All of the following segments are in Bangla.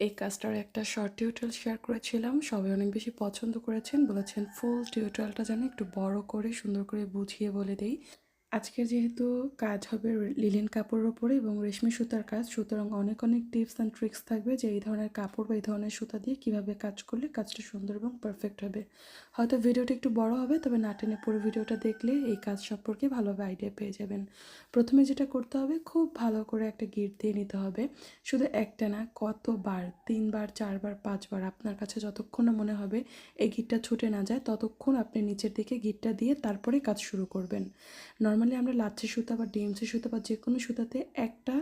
এই কাজটার একটা শর্ট টিউটোরিয়াল শেয়ার করেছিলাম। সবাই অনেক বেশি পছন্দ করেছেন। বলেছেন ফুল টিউটোরিয়ালটা যেন একটু বড় করে, সুন্দর করে বুঝিয়ে বলে দেই। আজকের যেহেতু কাজ হবে লিলেন কাপড়ের ওপরে এবং রেশমি সুতার কাজ, সুতরাং অনেক অনেক টিপস অ্যান্ড ট্রিক্স থাকবে যে এই ধরনের কাপড় বা এই ধরনের সুতা দিয়ে কীভাবে কাজ করলে কাজটা সুন্দর এবং পারফেক্ট হবে। হয়তো ভিডিওটা একটু বড় হবে, তবে না টেনে পুরো ভিডিওটা দেখলে এই কাজ সম্পর্কে ভালোভাবে আইডিয়া পেয়ে যাবেন। প্রথমে যেটা করতে হবে, খুব ভালো করে একটা গিট দিয়ে নিতে হবে। শুধু একটা না, কতবার, তিনবার, চারবার, পাঁচবার আপনার কাছে যতক্ষণ না মনে হবে এই গিটটা ছুটে না যায়, ততক্ষণ আপনি নিচের দিকে গিটটা দিয়ে তারপরে কাজ শুরু করবেন। নর্মালি আমরা লাচ্ছি সুতা বা ডিএমসি সুতা বা যে কোনো সুতাতে একটা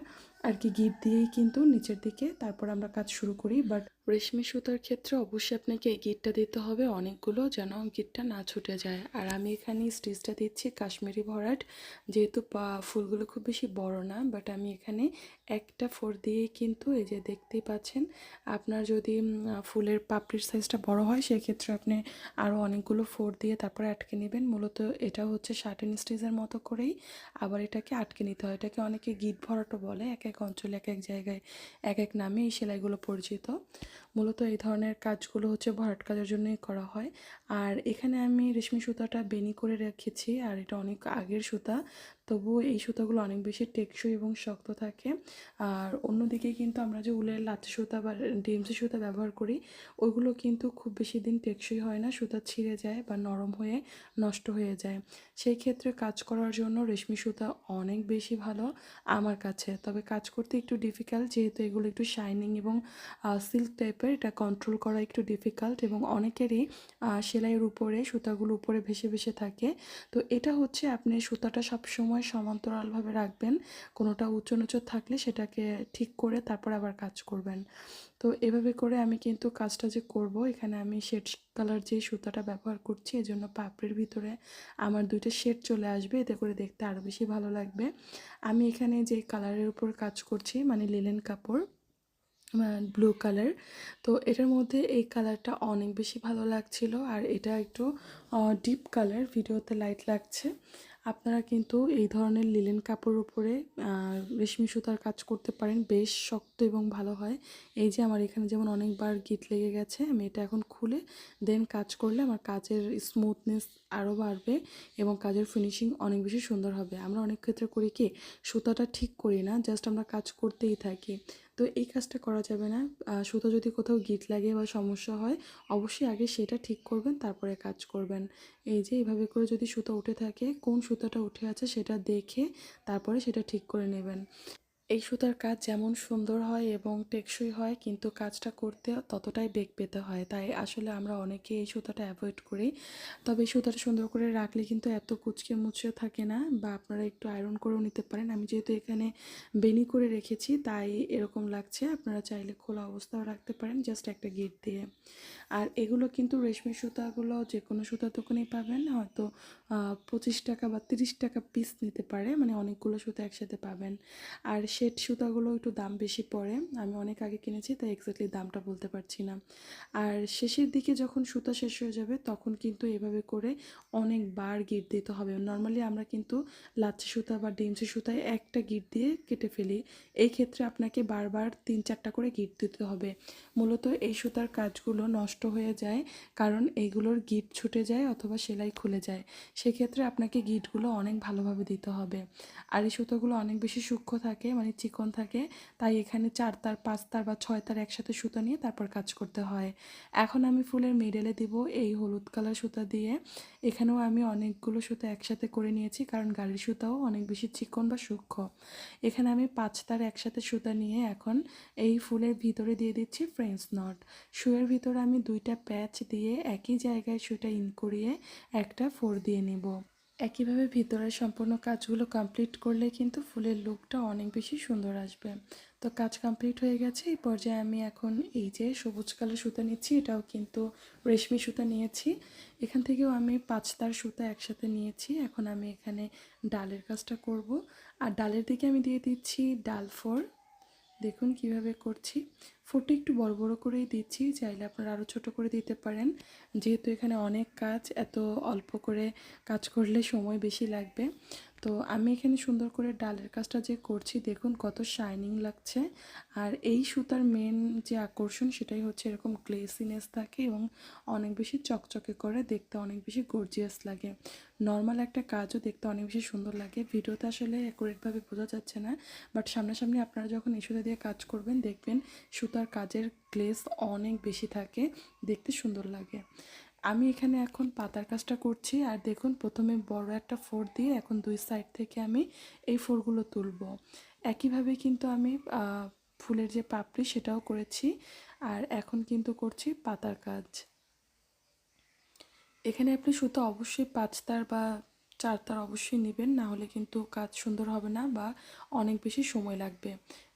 আর কি গিট দিয়েই কিন্তু নিচের দিকে তারপর আমরা কাজ শুরু করি বাট রেশমি সুতার ক্ষেত্রে অবশ্যই আপনাকে এই গিটটা দিতে হবে, অনেকগুলো যেন গিটটা না ছুটে যায়। আর আমি এখানে স্টিচটা দিচ্ছি কাশ্মীরি ভরাট, যেহেতু ফুলগুলো খুব বেশি বড় না বাট আমি এখানে একটা ফোর দিয়েই কিন্তু এই যে দেখতেই পাচ্ছেন, আপনার যদি ফুলের পাপড়ির সাইজটা বড় হয়, সেক্ষেত্রে আপনি আরও অনেকগুলো ফোর দিয়ে তারপরে আটকে নেবেন। মূলত এটা হচ্ছে শার্টেন স্টিচের মতো করেই, আবার এটাকে আটকে নিতে হয়। এটাকে অনেকে গিট ভরাটও বলে, এক এক অঞ্চলে এক এক জায়গায় এক এক নামে এই সেলাইগুলো পরিচিত। মূলত এই ধরনের কাজগুলো হচ্ছে ভরাট কাজের জন্যই করা হয়। আর এখানে আমি রেশমি সুতাটা বেনি করে রেখেছি, আর এটা অনেক আগের সুতা। তবুও এই সুতাগুলো অনেক বেশি টেকসই এবং শক্ত থাকে। আর অন্যদিকে কিন্তু আমরা যে উলের লাচ্ছি সুতা বা ডিএমসি সুতা ব্যবহার করি, ওইগুলো কিন্তু খুব বেশি দিন টেকসই হয় না, সুতা ছিঁড়ে যায় বা নরম হয়ে নষ্ট হয়ে যায়। সেই ক্ষেত্রে কাজ করার জন্য রেশমি সুতা অনেক বেশি ভালো আমার কাছে। তবে কাজ করতে একটু ডিফিকাল্ট যেহেতু এগুলো একটু শাইনিং এবং সিল্ক টাইপের এটা কন্ট্রোল করা একটু ডিফিকাল্ট এবং অনেকেরই সেলাইয়ের উপরে, সুতাগুলো উপরে ভেসে ভেসে থাকে। তো এটা হচ্ছে আপনি সুতাটা সবসময় সমান্তরালভাবে রাখবেন। কোনোটা উঁচু নিচু থাকলে সেটাকে ঠিক করে তারপর আবার কাজ করবেন। তো এভাবে করে আমি কিন্তু কাজটা যে করব, এখানে আমি শেড কালার যে সুতাটা ব্যবহার করছি, এজন্য পাপড়ির ভিতরে আমার দুইটা শেড চলে আসবে। এতে করে দেখতে আরও বেশি ভালো লাগবে। আমি এখানে যে কালারের উপর কাজ করছি মানে লিলেন কাপড় ব্লু কালার, তো এটার মধ্যে এই কালারটা অনেক বেশি ভালো লাগছিল। আর এটা একটু ডিপ কালার, ভিডিওতে লাইট লাগছে। আপনারা কিন্তু এই ধরনের লিলেন কাপড়ের উপরে রেশমি সুতার কাজ করতে পারেন। বেশ শক্ত এবং ভালো হয়। এই যে আমার এখানে যেমন অনেকবার গিট লেগে গেছে, আমি এটা এখন খুলে দেন কাজ করলে আমার কাজের স্মুথনেস আরও বাড়বে এবং কাজের ফিনিশিং অনেক বেশি সুন্দর হবে। আমরা অনেক ক্ষেত্রে করি কি, সুতাটা ঠিক করি না জাস্ট আমরা কাজ করতেই থাকি। তো এই কাজটা করা যাবে না। সুতো যদি কোথাও গিট লাগে বা সমস্যা হয়, অবশ্যই আগে সেটা ঠিক করবেন, তারপরে কাজ করবেন। এই যে এইভাবে করে যদি সুতো উঠে থাকে, কোন সুতাটা উঠে আছে সেটা দেখে, তারপরে সেটা ঠিক করে নেবেন। এই সুতার কাজ যেমন সুন্দর হয় এবং টেকসই হয়, কিন্তু কাজটা করতে ততটাই বেগ পেতে হয়। তাই আসলে আমরা অনেকে এই সুতাটা অ্যাভয়েড করি। তবে এই সুতাটা সুন্দর করে রাখলে কিন্তু এত কুচকে মুচকে থাকে না বা আপনারা একটু আয়রন করেও নিতে পারেন। আমি যেহেতু এখানে বেনি করে রেখেছি, তাই এরকম লাগছে। আপনারা চাইলে খোলা অবস্থাও রাখতে পারেন জাস্ট একটা গিট দিয়ে। আর এগুলো কিন্তু রেশমি সুতাগুলো যে কোনো সুতার দোকানেই পাবেন। হয়তো পঁচিশ টাকা বা তিরিশ টাকা পিস নিতে পারে মানে অনেকগুলো সুতা একসাথে পাবেন। আর শেড সুতাগুলো একটু দাম বেশি পড়ে। আমি অনেক আগে কিনেছি, তাই এক্স্যাক্টলি দামটা বলতে পারছি না। আর শেষের দিকে যখন সুতা শেষ হয়ে যাবে, তখন কিন্তু এভাবে করে অনেকবার গিট দিতে হবে। নর্মালি আমরা কিন্তু লাচ্ছি সুতা বা ডিমসি সুতায় একটা গিট দিয়ে কেটে ফেলি। এই ক্ষেত্রে আপনাকে বারবার তিন চারটা করে গিট দিতে হবে। মূলত এই সুতার কাজগুলো নষ্ট হয়ে যায় কারণ এইগুলোর গিট ছুটে যায় অথবা সেলাই খুলে যায়। সেক্ষেত্রে আপনাকে গিটগুলো অনেক ভালোভাবে দিতে হবে। আর এই সুতোগুলো অনেক বেশি সূক্ষ্ম থাকে মানে চিকন থাকে, তাই এখানে চার তার, পাঁচ তার বা ছয় তার একসাথে সুতো নিয়ে তারপর কাজ করতে হয়। এখন আমি ফুলের মিডলে দিব এই হলুদ কালার সুতা দিয়ে। এখানেও আমি অনেকগুলো সুতো একসাথে করে নিয়েছি, কারণ গাড়ির সুতাও অনেক বেশি চিকন বা সূক্ষ্ম। এখানে আমি পাঁচ তার একসাথে সুতা নিয়ে এখন এই ফুলের ভিতরে দিয়ে দিচ্ছি ফ্রেঞ্চ নট শুয়ের ভিতরে আমি দুইটা প্যাচ দিয়ে একই জায়গায় সুটা ইন করিয়ে একটা ফোর দিয়ে নিব। একইভাবে ভিতরের সম্পূর্ণ কাজগুলো কমপ্লিট করলে কিন্তু ফুলের লুকটা অনেক বেশি সুন্দর আসবে। তো কাজ কমপ্লিট হয়ে গেছে, এই পর্যায়ে আমি এখন এই যে সবুজ কালার সুতা নিচ্ছি, এটাও কিন্তু রেশমি সুতা নিয়েছি। এখান থেকেও আমি পাঁচ তার সুতা একসাথে নিয়েছি, এখন আমি এখানে ডালের কাজটা করব। আর ডালের দিকে আমি দিয়ে দিচ্ছি ডাল ফোর দেখুন কীভাবে করছি। ফোটো একটু বড় বড় করেই দিচ্ছি, চাইলে আপনারা আরও ছোট করে দিতে পারেন। যেহেতু এখানে অনেক কাজ, এত অল্প করে কাজ করলে সময় বেশি লাগবে। তো আমি এখানে সুন্দর করে ডালের কাজটা যে করছি, দেখুন কত শাইনিং লাগছে। আর এই সুতার মেন যে আকর্ষণ, সেটাই হচ্ছে এরকম গ্লেসিনেস থাকে এবং অনেক বেশি চকচকে করে, দেখতে অনেক বেশি গর্জিয়াস লাগে। নর্মাল একটা কাজও দেখতে অনেক বেশি সুন্দর লাগে। ভিডিওতে আসলে অ্যাকুরেটভাবে বোঝা যাচ্ছে না বাট সামনাসামনি আপনারা যখন এই সুতা দিয়ে কাজ করবেন, দেখবেন সুতার কাজের গ্লেস অনেক বেশি থাকে, দেখতে সুন্দর লাগে। আমি এখানে এখন পাতার কাজটা করছি আর দেখুন প্রথমে বড় একটা ফোর দিয়ে এখন দুই সাইড থেকে আমি এই ফোরগুলো তুলব। একইভাবে কিন্তু আমি ফুলের যে পাপড়ি সেটাও করেছি আর এখন কিন্তু করছি পাতার কাজ। এখানে আপনি সুতো অবশ্যই পাঁচতার বা চার তার অবশ্যই নেবেন, না হলে কিন্তু কাজ সুন্দর হবে না বা অনেক বেশি সময় লাগবে।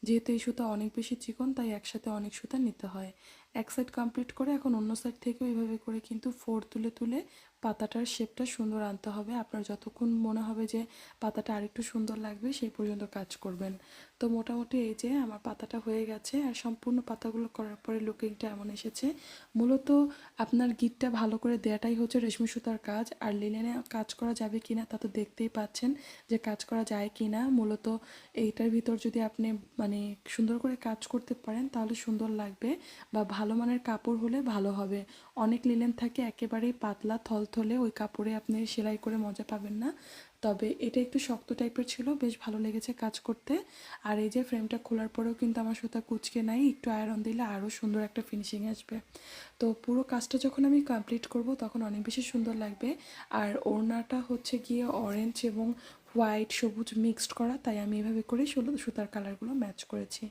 যেহেতু এই সুতা অনেক বেশি চিকন, তাই একসাথে অনেক সুতা নিতে হয়। এক সাইড কমপ্লিট করে এখন অন্য সাইড থেকেও এইভাবে করে কিন্তু ফোর তুলে তুলে পাতাটার শেপটা সুন্দর আনতে হবে। আপনার যতক্ষণ মনে হবে যে পাতাটা আরেকটু সুন্দর লাগবে, সেই পর্যন্ত কাজ করবেন। তো মোটামুটি এই যে আমার পাতাটা হয়ে গেছে আর সম্পূর্ণ পাতাগুলো করার পরে লুকিংটা এমন এসেছে। মূলত আপনার গিটটা ভালো করে দেওয়াটাই হচ্ছে রেশমি সুতার কাজ। আর লিনেনে কাজ করা যাবে কি না তা তো দেখতেই পাচ্ছেন যে কাজ করা যায় কি না মূলত এইটার ভিতর যদি আপনি মানে সুন্দর করে কাজ করতে পারেন, তাহলে সুন্দর লাগবে বা ভালো মানের কাপড় হলে ভালো হবে। অনেক লিলেন থাকে, একেবারেই পাতলা, থলথলে ওই কাপড়ে আপনি সেলাই করে মজা পাবেন না। তবে এটা একটু শক্ত টাইপের ছিল, বেশ ভালো লেগেছে কাজ করতে। আর এই যে ফ্রেমটা খোলার পরেও কিন্তু আমার সুতা কুচকে নাই, একটু আয়রন দিলে আরও সুন্দর একটা ফিনিশিং আসবে। তো পুরো কাজটা যখন আমি কমপ্লিট করব, তখন অনেক বেশি সুন্দর লাগবে। আর ওড়নাটা হচ্ছে গিয়ে অরেঞ্জ এবং হোয়াইট সবুজ মিক্সড করা, তাই আমি এভাবে করে সুতার কালারগুলো ম্যাচ করেছি।